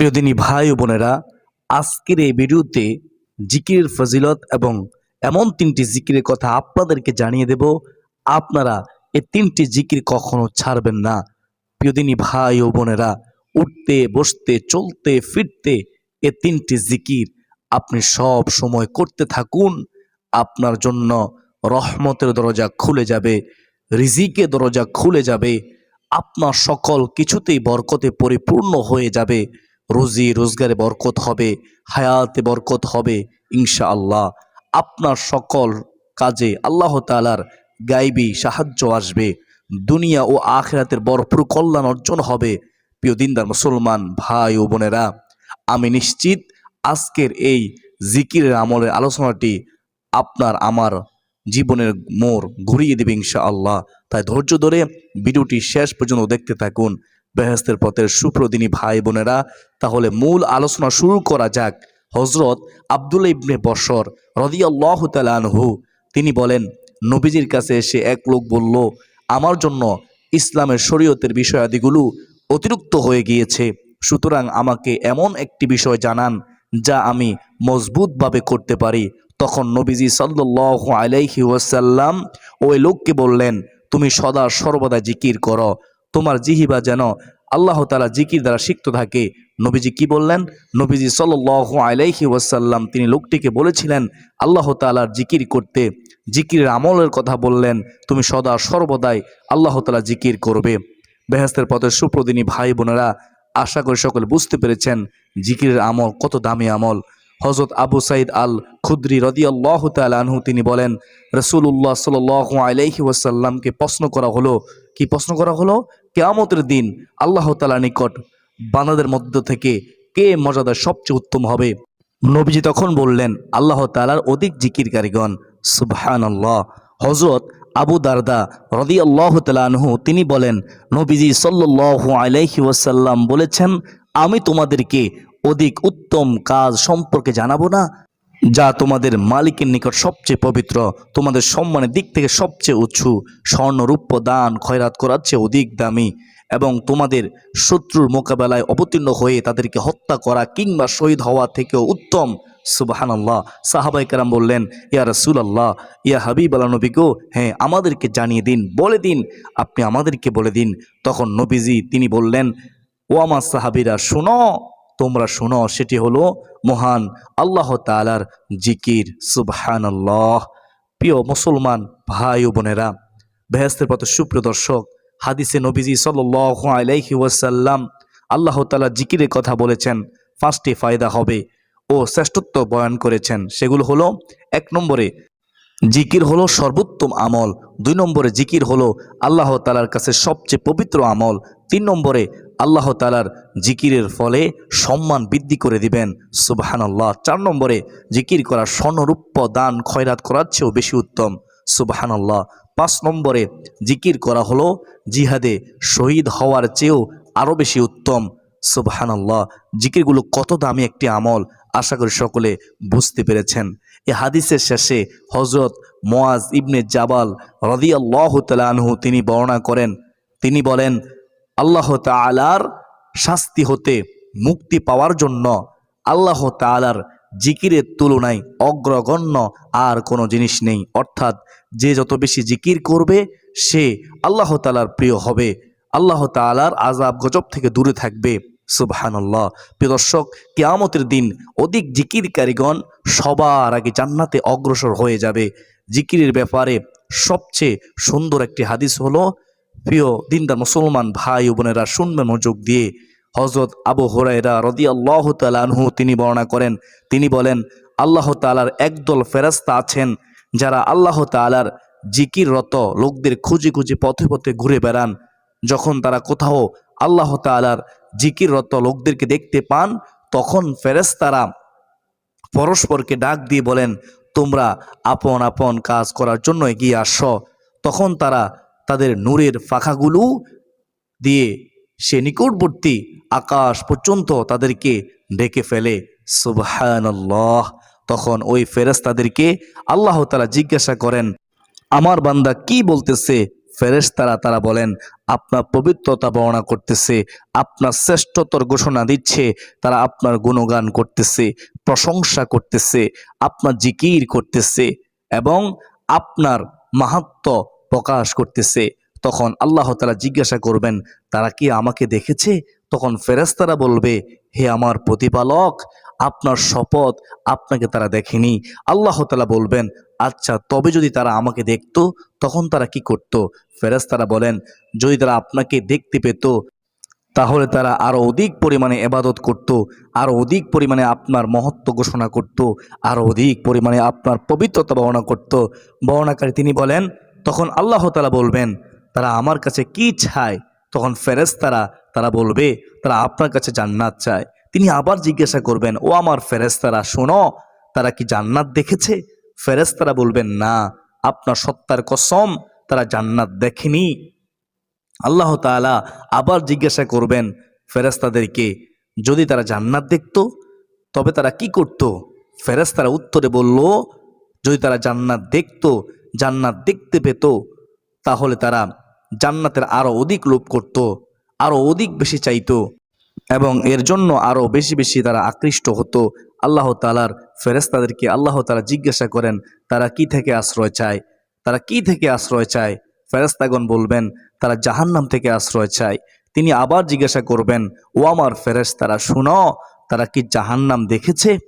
প্রিয়দিনী ভাই ও বোনেরা, আজকের এই ভিডিওতে জিকিরের ফজিলত এবং এমন তিনটি জিকিরের কথা আপনাদেরকে জানিয়ে দেব। আপনারা এই তিনটি জিকির কখনো ছাড়বেন না। প্রিয়দিনী ভাই ও বোনেরা, উঠতে, বসতে, চলতে, ফিরতে এ তিনটি জিকির আপনি সব সময় করতে থাকুন। আপনার জন্য রহমতের দরজা খুলে যাবে, রিজিকের দরজা খুলে যাবে, আপনার সকল কিছুতেই বরকতে পরিপূর্ণ হয়ে যাবে। রুজি রোজগারে বরকত হবে, হায়াতে বরকত হবে ইনশা আল্লাহ আপনার সকল কাজে আল্লাহ তালার গাইবি সাহায্য আসবে। দুনিয়া ও আখেরাতের ভরপুর কল্যাণ অর্জন হবে। প্রিয় দিনদার মুসলমান ভাই ও বোনেরা, আমি নিশ্চিত আজকের এই জিকিরের আমলের আলোচনাটি আপনার আমার জীবনের মোড় ঘুরিয়ে দেবে ইনশা আল্লাহ তাই ধৈর্য ধরে ভিডিওটি শেষ পর্যন্ত দেখতে থাকুন। বেহেস্তের পথের সুপ্রদিনী ভাই বোনেরা, তাহলে মূল আলোচনা শুরু করা যাক। হজরত আব্দুল ইবনে বসর রদিয়াল্লাহ তালানহু তিনি বলেন, নবীজির কাছে এসে এক লোক বলল, আমার জন্য ইসলামের শরীয়তের বিষয়াদিগুলো অতিরিক্ত হয়ে গিয়েছে। সুতরাং আমাকে এমন একটি বিষয় জানান, যা আমি মজবুতভাবে করতে পারি। তখন নবীজি সাল্লাহ আলাইহি ওয়াসাল্লাম ওই লোককে বললেন, তুমি সদা সর্বদা জিকির করো। তোমার জিহিবা যেন আল্লাহ তালা জিকির দ্বারা সিক্ত থাকে। নবীজি কি বললেন? নবীজি সাল্লাহ আলাইহি ওয়াসাল্লাম তিনি লোকটিকে বলেছিলেন, আল্লাহ তালার জিকির করতে। জিকির আমলের কথা বললেন, তুমি সদা সর্বদাই আল্লাহ তালা জিকির করবে। বেহেস্তের পথে সুপ্রদিনী ভাই বোনেরা, আশা করি সকলে বুঝতে পেরেছেন জিকিরের আমল কত দামি আমল। হজরত আবু সাইদ আল খুদ্রি রদিয়াল্লাহ আনহু তিনি বলেন রসুল্লাহ সাল আলাইহি ওয়াসাল্লামকে প্রশ্ন করা হলো। কি প্রশ্ন করা হলো? কেয়ামতের দিন আল্লাহ তালা নিকট বান্দাদের মধ্য থেকে কে মর্যাদা সবচেয়ে উত্তম হবে? নবীজি তখন বললেন, আল্লাহ তালার অধিক জিকির কারিগণ সুবহান আল্লাহ হজরত আবু দারদা রদি আল্লাহ তালানহু তিনি বলেন, নবীজি সাল্লাহ আলাইহি ওয়াসাল্লাম বলেছেন, আমি তোমাদেরকে অধিক উত্তম কাজ সম্পর্কে জানাব না? যা তোমাদের মালিকের নিকট সবচেয়ে পবিত্র, তোমাদের সম্মানের দিক থেকে সবচেয়ে উঁচু স্বর্ণ রূপ্য দান খয়রাত করার চেয়ে অধিক দামি এবং তোমাদের শত্রুর মোকাবেলায় অবতীর্ণ হয়ে তাদেরকে হত্যা করা কিংবা শহীদ হওয়া থেকেও উত্তম। সুবাহান আল্লাহ সাহাবাই কারাম বললেন, ইয়া রসুল আল্লাহ ইয়া হাবিব আল্লাহ নবী গো হ্যাঁ আমাদেরকে জানিয়ে দিন, বলে দিন, আপনি আমাদেরকে বলে দিন। তখন নবীজি তিনি বললেন, ও আমার সাহাবিরা, শুনো, তোমরা শোনো, সেটি হলো মহান আল্লাহ তালার জিকির সুবহান আল্লাহ প্রিয় মুসলমান ভাই ও বোনেরা বেহেস্তের পথে সুপ্রিয় দর্শক, হাদিসে নবীজি সাল আলাইহি ওয়াসাল্লাম আল্লাহ তালা জিকিরের কথা বলেছেন, পাঁচটি ফায়দা হবে ও শ্রেষ্ঠত্ব বয়ান করেছেন। সেগুলো হলো, এক নম্বরে, জিকির হলো সর্বোত্তম আমল। দুই নম্বরে, জিকির হলো আল্লাহ তালার কাছে সবচেয়ে পবিত্র আমল। তিন নম্বরে আল্লাহ তালার জিকিরের ফলে সম্মান বৃদ্ধি করে দিবেন। সুবাহান আল্লাহ চার নম্বরে, জিকির করা স্বর্ণরূপ্য দান খয়রাত করার চেয়েও বেশি উত্তম। সুবাহান আল্লাহ পাঁচ নম্বরে, জিকির করা হলো জিহাদে শহীদ হওয়ার চেয়েও আরও বেশি উত্তম। সুবাহান আল্লাহ জিকিরগুলো কত দামি একটি আমল, আশা করি সকলে বুঝতে পেরেছেন। এ হাদিসের শেষে হজরত মোয়াজ ইবনে জাবাল রদিয়াল্লাহ তালানহু তিনি বর্ণনা করেন। তিনি বলেন আল্লাহ তালার শাস্তি হতে মুক্তি পাওয়ার জন্য আল্লাহ তালার জিকিরের তুলনায় অগ্রগণ্য আর কোনো জিনিস নেই। অর্থাৎ যে যত বেশি জিকির করবে, সে আল্লাহ তালার প্রিয় হবে। আল্লাহ তালার আজাব গজব থেকে দূরে থাকবে। সুবহানাল্লাহ। প্রিয় দর্শক, কেয়ামতের দিন অধিক জিকিরকারীগণ সবার আগে জান্নাতে অগ্রসর হয়ে যাবে। জিকিরের ব্যাপারে সবচেয়ে সুন্দর একটি হাদিস হলো প্রিয় দিনদার মুসলমান ভাই ও বোনেরা, শুনবে মনোযোগ দিয়ে। হজরত আবু হরাইরা রদি আল্লাহ তালানহু তিনি বর্ণনা করেন। তিনি বলেন, আল্লাহ তালার একদল ফেরাস্তা আছেন যারা আল্লাহ তালার জিকিররত লোকদের খুঁজে খুঁজে পথে পথে ঘুরে বেড়ান। যখন তারা কোথাও আল্লাহ তালার জিকিররত লোকদেরকে দেখতে পান, তখন ফেরেস্তারা পরস্পরকে ডাক দিয়ে বলেন, তোমরা আপন আপন কাজ করার জন্য এগিয়ে আস। তখন তারা তাদের নূরের ফাঁকাগুলো দিয়ে সে নিকটবর্তী আকাশ পর্যন্ত তাদেরকে ডেকে ফেলে। সুবহানাল্লাহ। তখন ওই ফেরেস্তাদেরকে আল্লাহ তালা জিজ্ঞাসা করেন, আমার বান্দা কি বলতেছে? ফেরেশতারা তারা বলেন, আপনার পবিত্রতা বর্ণনা করতেছে, আপনার শ্রেষ্ঠতর ঘোষণা দিচ্ছে, তারা আপনার গুণগান করতেছে, প্রশংসা করতেছে, আপনার জিকির করতেছে এবং আপনার মাহাত্ম প্রকাশ করতেছে, তখন আল্লাহ তালা জিজ্ঞাসা করবেন, তারা কি আমাকে দেখেছে? তখন ফেরেশতারা বলবে, হে আমার প্রতিপালক, আপনার শপথ আপনাকে তারা দেখেনি। আল্লাহ তালা বলবেন আচ্ছা তবে যদি তারা আমাকে দেখত, তখন তারা কি করত? ফেরেশতারা বলেন, যদি তারা আপনাকে দেখতে পেত, তাহলে তারা আরও অধিক পরিমাণে এবাদত করত, আরও অধিক পরিমাণে আপনার মহত্ব ঘোষণা করত, আরও অধিক পরিমাণে আপনার পবিত্রতা বর্ণনা করত। বর্ণাকারী তিনি বলেন তখন আল্লাহ তালা বলবেন, তারা আমার কাছে কি চায়? তখন ফেরেশতারা তারা বলবে, তারা আপনার কাছে জান্নাত চায়। তিনি আবার জিজ্ঞাসা করবেন, ও আমার ফেরেশতারা, শোনো, তারা কি জান্নাত দেখেছে? ফেরেশতারা বলবেন, না, আপনার সত্তার কসম, তারা জান্নাত দেখেনি। আল্লাহ তাআলা আবার জিজ্ঞাসা করবেন ফেরেশতাদেরকে, যদি তারা জান্নাত দেখত, তবে তারা কি করত? ফেরেশতারা উত্তরে বলল, যদি তারা জান্নাত দেখত জান্নাত দেখতে পেত, তাহলে তারা জান্নাতের আরও অধিক লোভ করত আরও অধিক বেশি চাইত এবং এর জন্য আরও বেশি বেশি তারা আকৃষ্ট হতো। আল্লাহ তালার ফেরেস্তাদেরকে আল্লাহ তালা জিজ্ঞাসা করেন, তারা কি থেকে আশ্রয় চায়? তারা কি থেকে আশ্রয় চায়? ফেরেস্তাগণ বলবেন, তারা জাহান্নাম থেকে আশ্রয় চায়। তিনি আবার জিজ্ঞাসা করবেন, ও আমার ফেরেস্তারা শুনো, তারা কি জাহান্নাম দেখেছে?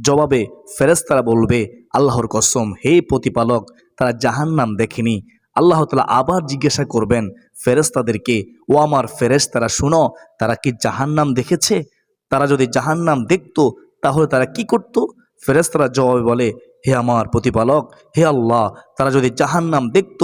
জবাবে ফেরেস্তারা বলবে, আল্লাহর কসম, হে প্রতিপালক তারা জাহান্নাম দেখেনি। আল্লাহ তালা আবার জিজ্ঞাসা করবেন ফেরেস্তাদেরকে ও আমার ফেরেস্তারা শুনো, তারা কি জাহান্নাম দেখেছে? তারা যদি জাহান্নাম দেখত, তাহলে তারা কি করত? ফেরেস্তারা জবাবে বলে, হে আমার প্রতিপালক, হে আল্লাহ, তারা যদি জাহান্নাম দেখত,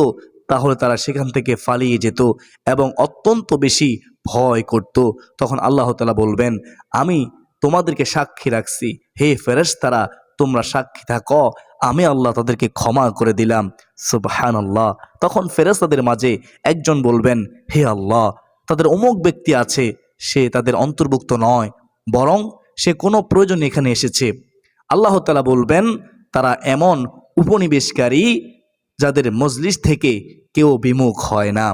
তাহলে তারা সেখান থেকে পালিয়ে যেত এবং অত্যন্ত বেশি ভয় করত। তখন আল্লাহ তালা বলবেন, আমি তোমাদেরকে সাক্ষী রাখছি। হে ফেরেশতারা, তোমরা সাক্ষী থাকো। আমি আল্লাহ তাদেরকে ক্ষমা করে দিলাম। সুবহান আল্লাহ তখন ফেরেশতাদের মাঝে একজন বলবেন, হে আল্লাহ, তাদের অমুক ব্যক্তি আছে, সে তাদের অন্তর্ভুক্ত নয়, বরং সে কোনো প্রয়োজন এখানে এসেছে। আল্লাহ তালা বলবেন, তারা এমন উপনিবেশকারী যাদের মজলিস থেকে কেউ বিমুখ হয় না।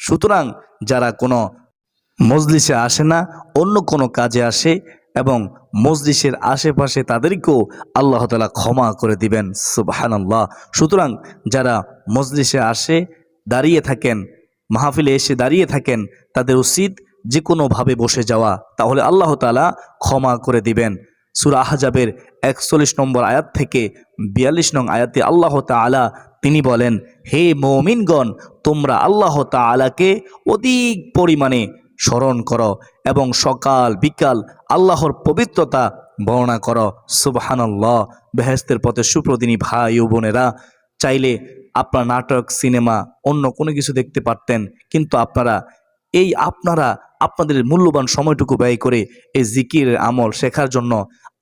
সুতরাং যারা কোনো মজলিসে আসে না, অন্য কোনো কাজে আসে এবং মজলিসের আশেপাশে তাদেরকেও আল্লাহ তালা ক্ষমা করে দিবেন সুবাহান আল্লাহ সুতরাং যারা মজলিসে আসে, দাঁড়িয়ে থাকেন, মাহফিলে এসে দাঁড়িয়ে থাকেন, তাদের উচিত যে কোনোভাবে বসে যাওয়া। তাহলে আল্লাহ তালা ক্ষমা করে দিবেন। সুরা আহজাবের একচল্লিশ নম্বর আয়াত থেকে বিয়াল্লিশ নং আয়াতে আল্লাহ তালা তিনি বলেন, হে মৌমিনগণ, তোমরা আল্লাহ তালাকে অধিক পরিমাণে স্মরণ করো এবং সকাল, বিকাল আল্লাহর পবিত্রতা বর্ণনা করো। সুবহানাল্লাহ। বেহেস্তের পথে সুপ্রদিনী ভাই ও বোনেরা, চাইলে আপনার নাটক, সিনেমা, অন্য কোনো কিছু দেখতে পারতেন, কিন্তু আপনারা এই আপনারা আপনাদের মূল্যবান সময়টুকু ব্যয় করে এই জিকির আমল শেখার জন্য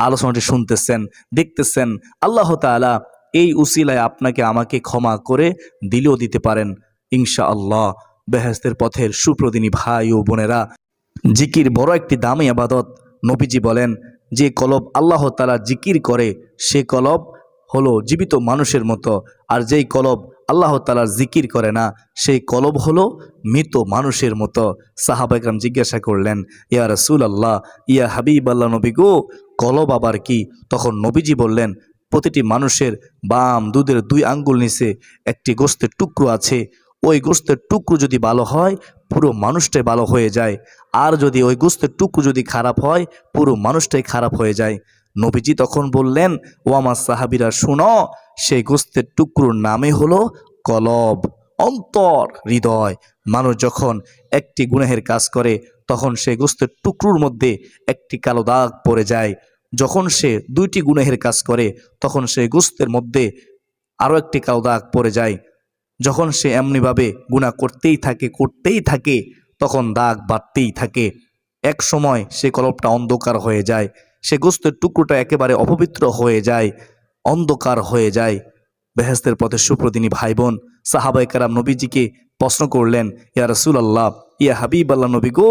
আলোচনাটি শুনতেছেন, দেখতেছেন। আল্লাহ তাআলা এই উসিলায় আপনাকে আমাকে ক্ষমা করে দিলেও দিতে পারেন ইনশা আল্লাহ বেহেস্তের পথের সুপ্রদিনী ভাই ও বোনেরা, জিকির বড় একটি দামি আবাদত। নবীজি বলেন, যে কলব আল্লাহ তালা জিকির করে, সে কলব হলো জীবিত মানুষের মতো। আর যেই কলব আল্লাহ তালা জিকির করে না, সেই কলব হলো মৃত মানুষের মতো। সাহাবাইকরাম জিজ্ঞাসা করলেন, ইয়া রসুল আল্লাহ ইয়া হাবিব আল্লাহ নবী গো, কলব আবার কি? তখন নবীজি বললেন, প্রতিটি মানুষের বাম দুধের দুই আঙ্গুল নিচে একটি গোস্তের টুকরো আছে ওই গোস্তের টুকরো যদি ভালো হয়, পুরো মানুষটাই ভালো হয়ে যায়। আর যদি ওই গোস্তের টুকরো যদি খারাপ হয়, পুরো মানুষটাই খারাপ হয়ে যায়। নবীজি তখন বললেন, ও আমার সাহাবিরা, শুনো, সেই গোস্তের টুকরোর নামে হলো কলব, অন্তর, হৃদয়। মানুষ যখন একটি গুনাহের কাজ করে, তখন সেই গোস্তের টুকরোর মধ্যে একটি কালো দাগ পড়ে যায়। যখন সে দুইটি গুনাহের কাজ করে, তখন সেই গোস্তের মধ্যে আরও একটি কালো দাগ পড়ে যায়। যখন সে এমনিভাবে গুণা করতেই থাকে করতেই থাকে, তখন দাগ বাড়তেই থাকে। এক সময় সে কলপটা অন্ধকার হয়ে যায়, সে গোস্তের টুকরোটা একেবারে অপবিত্র হয়ে যায়, অন্ধকার হয়ে যায়। বেহেস্তের পথে সুপ্রদিনী ভাই বোন সাহাবাইকার নবীজিকে প্রশ্ন করলেন, ইয়া রসুল আল্লাহ ইয়া হাবিব আল্লাহ নবী গো,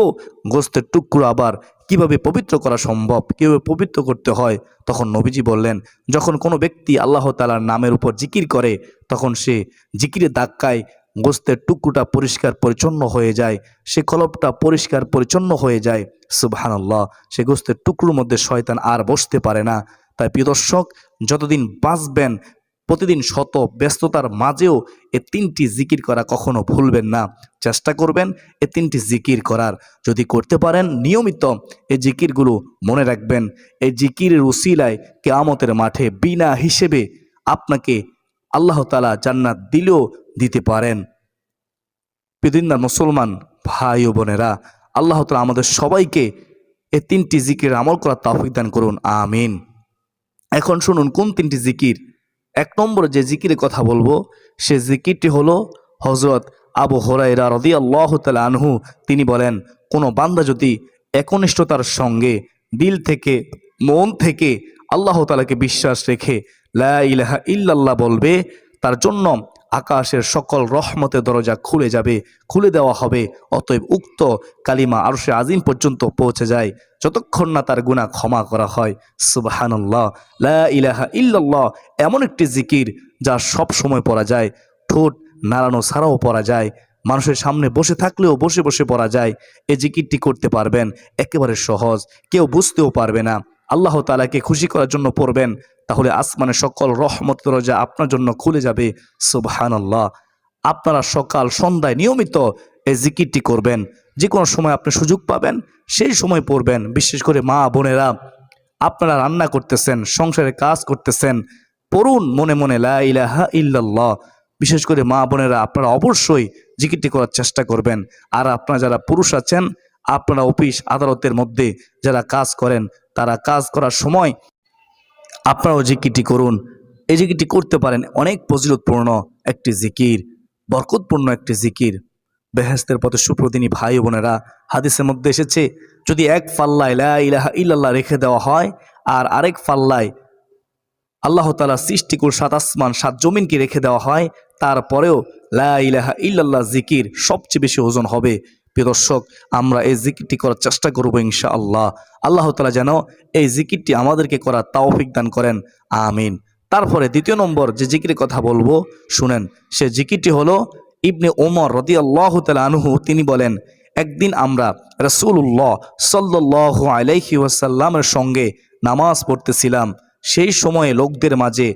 গোস্তের টুকরো আবার কীভাবে পবিত্র করা সম্ভব? কীভাবে পবিত্র করতে হয়? তখন নবীজি বললেন, যখন কোনো ব্যক্তি আল্লাহ তালার নামের উপর জিকির করে, তখন সে জিকিরে দাক্কায় গোস্তের টুকরোটা পরিষ্কার পরিচ্ছন্ন হয়ে যায়, সে কলপটা পরিষ্কার পরিচ্ছন্ন হয়ে যায়। সুবহানাল্লাহ, সে গোস্তের টুকরোর মধ্যে শয়তান আর বসতে পারে না। তাই প্রিয় দর্শক, যতদিন বাঁচবেন প্রতিদিন শত ব্যস্ততার মাঝেও এ তিনটি জিকির করা কখনো ভুলবেন না। চেষ্টা করবেন এ তিনটি জিকির করার। যদি করতে পারেন, নিয়মিত এই জিকিরগুলো মনে রাখবেন। এই জিকিরের উসিলায় কেয়ামতের মাঠে বিনা হিসেবে আপনাকে আল্লাহ তালা জান্নাত দিলেও দিতে পারেন। পৃথিবীর মুসলমান ভাই ও বোনেরা, আল্লাহ তালা আমাদের সবাইকে এ তিনটি জিকির আমল করার তাফিক দান করুন। আমিন। এখন শুনুন, কোন তিনটি জিকির এক নম্বর যে জিকির কথা বলব, সে জিকিরটি হলো হজরত আবু হরাইরা রদি আল্লাহ তাল আনহু। তিনি বলেন, কোনো বান্দা যদি একনিষ্ঠতার সঙ্গে দিল থেকে, মন থেকে আল্লাহ তালাকে বিশ্বাস রেখে লা ইলাহা ইল্লাল্লাহ বলবে, তার জন্য আকাশের সকল রহমতের দরজা খুলে যাবে, খুলে দেওয়া হবে। অতএব উক্ত কালিমা আরশে আজিম পর্যন্ত পৌঁছে যায়। যতক্ষণ না তার গুণা ক্ষমা করা হয়। সুবাহান্লাহ লা ইলাহা ইল্লাল্লাহ এমন একটি জিকির যা সব সময় পড়া যায়। ঠোঁট নাড়ানো ছাড়াও পড়া যায়। মানুষের সামনে বসে থাকলেও বসে বসে পড়া যায়। এই জিকিরটি করতে পারবেন। একেবারে সহজ। কেউ বুঝতেও পারবে না। আল্লাহ তালাকে খুশি করার জন্য পড়বেন। তাহলে আসমানের সকল রহমত দরজা আপনার জন্য খুলে যাবে। সুবহান আল্লাহ আপনারা সকাল, সন্ধ্যায় নিয়মিত এই জিকিরটি করবেন। যে কোনো সময় আপনি সুযোগ পাবেন, সেই সময় পড়বেন। বিশেষ করে মা বোনেরা, আপনারা রান্না করতেছেন সংসারে কাজ করতেছেন, পড়ুন মনে মনে লা ইলাহা ইল্লাল্লাহ। বিশেষ করে মা বোনেরা, আপনারা অবশ্যই জিকিরটি করার চেষ্টা করবেন। আর আপনারা যারা পুরুষ আছেন, আপনারা অফিস, আদালতের মধ্যে যারা কাজ করেন, তারা কাজ করার সময় আপনারাও জিকিরটি করুন। এই জিকিরটি করতে পারেন অনেক ফজিলতপূর্ণ একটি জিকির, বরকতপূর্ণ একটি জিকির। বেহেস্তের পথে সুপ্রদিনী ভাই বোনেরা হাদিসের মধ্যে এসেছে, যদি এক ফাল্লায় লা ইলাহা ইল্লাল্লাহ রেখে দেওয়া হয়, আর আরেক ফাল্লায় আল্লাহ তালা সৃষ্টিকুল সাত আসমান, সাত জমিনকে রেখে দেওয়া হয়, তারপরেও লা ইলাহা ইল্লাল্লাহ জিকির সবচেয়ে বেশি ওজন হবে। প্রিয় দর্শক, আমরা এই জিকিরটি করার চেষ্টা করব ইনশা আল্লাহ আল্লাহ তালা যেন এই জিকিরটি আমাদেরকে করার তাওফিক দান করেন। আমিন। তারপরে দ্বিতীয় নম্বর যে জিকিরের কথা বলব, শুনেন, সে জিকিরটি হলো ইবনে ওমর রদি আল্লাহ আনহু, তিনি বলেন, একদিন আমরা রসুল্লাহ সাল্লাহ আলাইহি ওয়াসাল্লামের সঙ্গে নামাজ পড়তেছিলাম। সেই সময়ে লোকদের মাঝে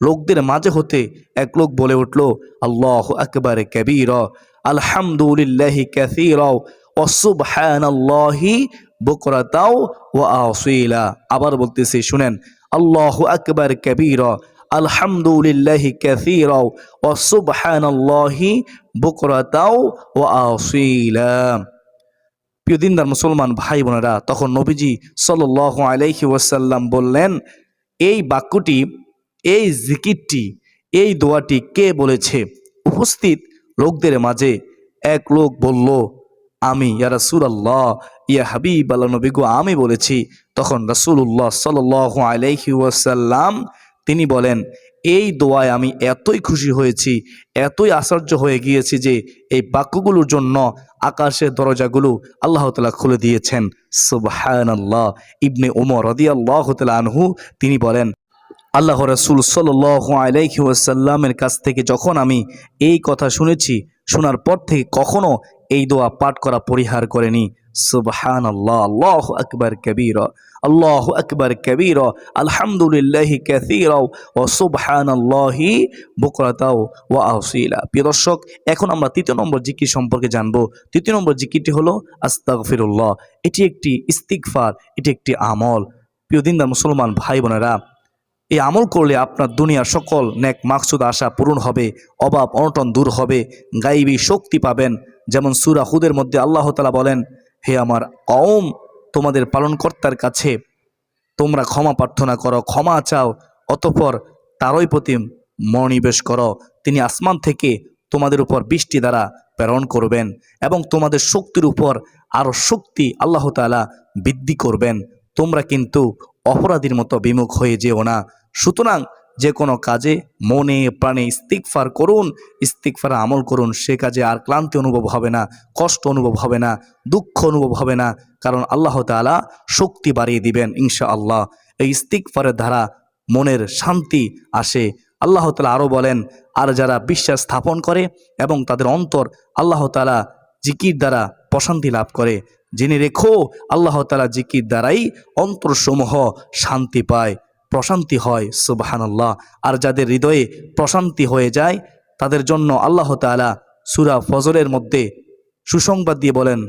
লোকদের মাঝে হতে এক লোক বলে উঠল, আল্লাহ আকবর, কবির। আলহামদুলিল্লাহি ক্যাসির ওসুবহানাল্লাহি বকরাতাও ও আসিলা। আবার বলতেছি, শুনেন, আল্লাহ আকবর কবির, আলহামদুলিল্লাহি ক্যাসির ওসুবহানাল্লাহি বকরাতাও ও আসিলা। প্রিয় দিনদার মুসলমান ভাই বোনেরা, তখন নবীজি সাল আলাইহি ওয়াসাল্লাম বললেন, এই বাক্যটি, এই জিকিরটি, এই দোয়াটি কে বলেছে? উপস্থিত লোকদের মাঝে এক লোক বলল, আমি, ইয়া রাসূলুল্লাহ, ইয়া হাবিব আল্লাহ নবী গো, আমি বলেছি। তখন রাসূলুল্লাহ সাল্লাল্লাহু আলাইহি ওয়াসাল্লাম, তিনি বলেন, এই দোয়ায় আমি এতই খুশি হয়েছি, এতই আশ্চর্য হয়ে গিয়েছি যে এই বাক্যগুলোর জন্য আকাশের দরজাগুলো আল্লাহ তালা খুলে দিয়েছেন। আল্লাহ ইবনে ওমর রদি আল্লাহ আনহু, তিনি বলেন আল্লাহ রসুল সাল আলাইহি ওয়াসাল্লামের কাছ থেকে যখন আমি এই কথা শুনেছি, শোনার পর থেকে কখনো এই দোয়া পাঠ করা পরিহার করেনি। সুবহান আল্লাহ আল্লাহ আকবর কবির, আল্লাহ আকবর কবির, আলহামদুলিল্লাহি ক্যাসির ও সুবহান আল্লাহি বকরাতাও ও আসিলা প্রিয় দর্শক, এখন আমরা তৃতীয় নম্বর জিকির সম্পর্কে জানব। তৃতীয় নম্বর জিকিরটি হলো আস্তাগফিরুল্লাহ। এটি একটি ইস্তিগফার, এটি একটি আমল। প্রিয় দিনদার মুসলমান ভাই বোনেরা এই আমল করলে আপনার দুনিয়ার সকল নেক মাকসুদ আশা পূরণ হবে, অভাব অনটন দূর হবে, গাইবী শক্তি পাবেন। যেমন সুরা হুদের মধ্যে আল্লাহ তালা বলেন, হে আমার কওম, তোমাদের পালনকর্তার কাছে তোমরা ক্ষমা প্রার্থনা করো, ক্ষমা চাও, অতপর তারই প্রতি মনোনিবেশ করো। তিনি আসমান থেকে তোমাদের উপর বৃষ্টি দ্বারা প্রেরণ করবেন এবং তোমাদের শক্তির উপর আরও শক্তি আল্লাহ তালা বৃদ্ধি করবেন। তোমরা কিন্তু অপরাধীর মতো বিমুখ হয়ে যেও না। সুতরাং যে কোনো কাজে মনে প্রাণে ইস্তিকফার করুন ইস্তিকফার আমল করুন, সে কাজে আর ক্লান্তি অনুভব হবে না, কষ্ট অনুভব হবে না, দুঃখ অনুভব হবে না, কারণ আল্লাহ তালা শক্তি বাড়িয়ে দিবেন ইনশা আল্লাহ এই ইস্তিকফারের দ্বারা মনের শান্তি আসে। আল্লাহ তালা আরও বলেন, আর যারা বিশ্বাস স্থাপন করে এবং তাদের অন্তর আল্লাহ তালা জিকির দ্বারা প্রশান্তি লাভ করে জেনে রেখো, আল্লাহ তালা জিকির দ্বারাই অন্তরসমূহ শান্তি পায়, প্রশান্তি হয়, সুবাহানাল্লাহ। আর যাদের হৃদয়ে প্রশান্তি হয়ে যায়, তাদের জন্য আল্লাহ তালা সুরা ফজরের মধ্যে সুসংবাদ দিয়ে বলেন,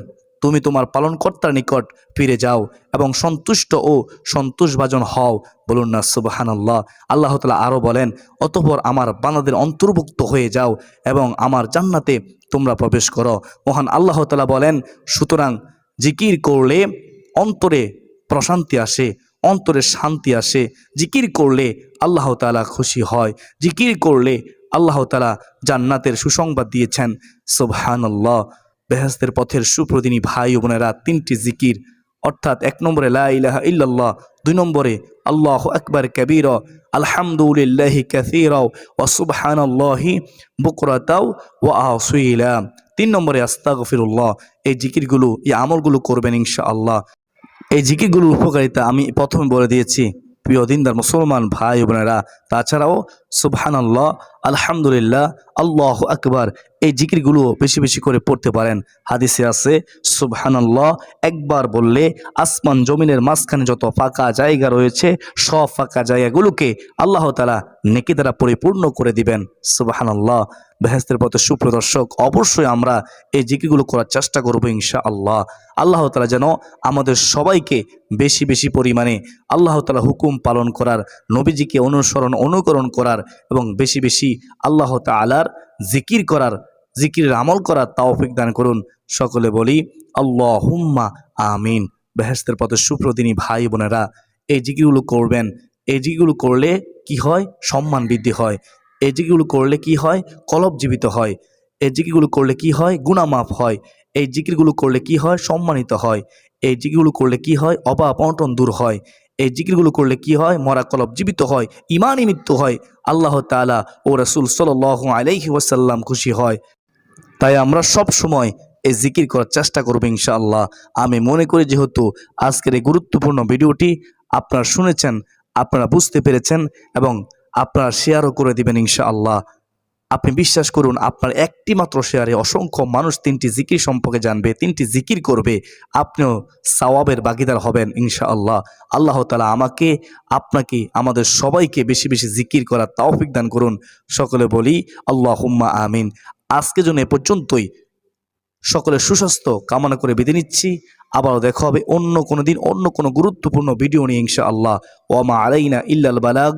তুমি তোমার পালনকর্তার নিকট ফিরে যাও এবং সন্তুষ্ট ও সন্তোষভাজন হও। বলুন না, সুবাহানাল্লাহ। আল্লাহ তালা আরও বলেন, অতপর আমার বানাদের অন্তর্ভুক্ত হয়ে যাও এবং আমার জান্নাতে তোমরা প্রবেশ করো। মহান আল্লাহ তালা বলেন, সুতরাং জিকির করলে অন্তরে প্রশান্তি আসে, অন্তরে শান্তি আসে। জিকির করলে আল্লাহ তালা খুশি হয়। জিকির করলে আল্লাহ তালা জান্নাতের সুসংবাদ দিয়েছেন। সুবহানাল্লাহ। বেহেস্তের পথের সুপ্রদিনী ভাই ও বোনেরা, তিনটি জিকির। অর্থাৎ এক নম্বরে লা ইলাহা ইল্লাল্লাহ, দুই নম্বরে আল্লাহ আকবার কবির, আলহামদুলিল্লাহ কাসীরা, ওয়া সুবহানাল্লাহি বুকরাতাও ওয়া আসীলা। তিন নম্বরে আস্তা গফিরুল্লাহ এই জিকিরগুলো, এই আমলগুলো করবেন ইনশা আল্লাহ এই জিকিরগুলোর উপকারিতা আমি প্রথমে বলে দিয়েছি, প্রিয় দিনদার মুসলমান ভাই বোনেরা, তাছাড়াও সুবহানাল্লাহ আলহামদুলিল্লাহ, আল্লাহ আকবার। এই জিকিরগুলো বেশি বেশি করে পড়তে পারেন। হাদিসে আছে, সুবহানাল্লাহ, একবার বললে আসমান জমিনের মাঝখানে যত ফাঁকা জায়গা রয়েছে, সব ফাঁকা জায়গাগুলোকে আল্লাহ তালা নেকি দ্বারা পরিপূর্ণ করে দিবেন। সুবহানাল্লাহ। বেহেস্তের পথে সুপ্রদর্শক অবশ্যই আমরা এই জিকিরগুলো করার চেষ্টা করব ইনশা আল্লাহ আল্লাহ তালা যেন আমাদের সবাইকে বেশি বেশি পরিমাণে আল্লাহ তালা হুকুম পালন করার, নবীজিকে অনুসরণ, অনুকরণ করার এবং বেশি বেশি আল্লাহ তালার জিকির করার, জিকিরের আমল করার তাওফিক দান করুন। সকলে বলি আল্লাহ হুম্মা আমিন। বেহেস্তের পথে সুপ্রদিনী ভাই বোনেরা, এই জিকিরগুলো করবেন। এই জিকিরগুলো করলে কি হয়? সম্মান বৃদ্ধি হয়। এই জিকিরগুলো করলে কি হয়? কলব জীবিত হয়। এই জিকিরগুলো করলে কি হয়? গুণামাফ হয়। এই জিকিরগুলো করলে কি হয়? সম্মানিত হয়। এই জিকিরগুলো করলে কি হয়? অভাব দূর হয়। এই জিকিরগুলো করলে কি হয়? মরা কলব জীবিত হয়, ইমানই মৃত্যু হয়। আল্লাহ তালা ও রসুল সাল আলাইহি ওয়াসাল্লাম খুশি হয়। তাই আমরা সব সময় এই জিকির করার চেষ্টা করব ইনশাআল্লাহ। আমি মনে করি যেহেতু আজকের এই গুরুত্বপূর্ণ ভিডিওটি আপনারা শুনেছেন, আপনারা বুঝতে পেরেছেন এবং আপনারা শেয়ারও করে দিবেন ইনশাআল্লাহ। আপনি বিশ্বাস করুন, আপনার একটি মাত্র শেয়ারে অসংখ্য মানুষ তিনটি জিকির সম্পর্কে জানবে, তিনটি জিকির করবে, আপনিও সাওয়াবের বাগিদার হবেন, ইনশাআল্লাহ। আল্লাহ তালা আমাকে, আপনাকে, আমাদের সবাইকে বেশি বেশি জিকির করার তাওফিক দান করুন। সকলে বলি আল্লাহ হুম্মা আমিন। আজকে জন্য এ পর্যন্তই। সকলের সুস্বাস্থ্য কামনা করে বেঁধে নিচ্ছি। আবারও দেখা হবে অন্য কোনো দিন, অন্য কোনো গুরুত্বপূর্ণ ভিডিও নিয়ে ইনশা আল্লাহ ওয়ামা আলাইনা ইল্লাল বালাগ।